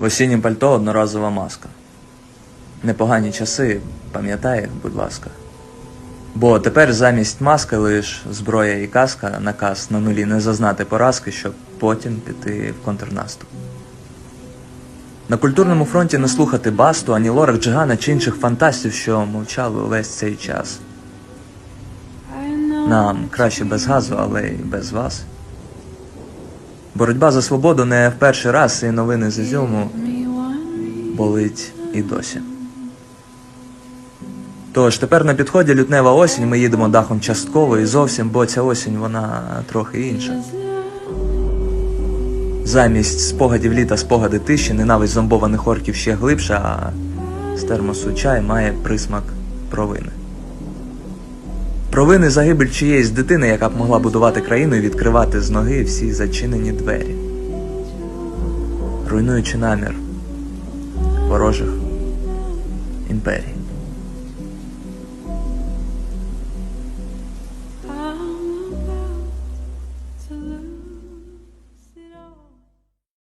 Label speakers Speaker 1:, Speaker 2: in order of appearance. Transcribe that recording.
Speaker 1: В осіннім пальто одноразова маска. Непогані часи, пам'ятай, будь ласка. Бо тепер замість маски лиш зброя і каска, наказ на нулі не зазнати поразки, щоб потім піти в контрнаступ. На культурному фронті не слухати басту, ані Лора Джигана чи інших фантастів, що мовчали увесь цей час. Нам краще без газу, але й без вас. Боротьба за свободу не в перший раз і новини з Ізюму болить і досі. Тож тепер на підході лютнева осінь, ми їдемо дахом частково і зовсім, бо ця осінь вона трохи інша. Замість спогадів літа спогади тиші, ненависть зомбованих орків ще глибша, а з чай має присмак провини. Провини загибель чиєїсь дитини, яка б могла будувати країну і відкривати з ноги всі зачинені двері, руйнуючи намір ворожих імперій.